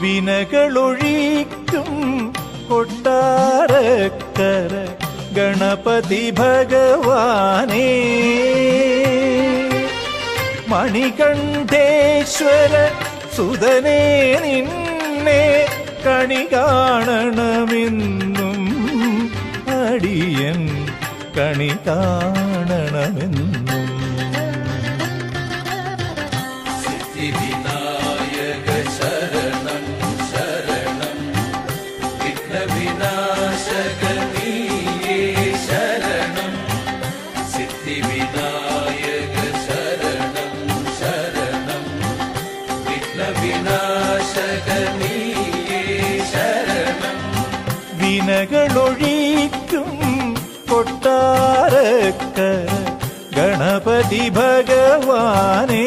വിനകളൊഴിക്കും കൊട്ടാരക്കര ഗണപതി ഭഗവാനേ. മണികണ്ഠേശ്വര സുതനേ നിന്നെ കണി കാണണമെന്നും അടിയൻ കണി കാണണമെന്നും. വിനകളൊഴിക്കും കൊട്ടാരക്ക ഗണപതി ഭഗവാനേ.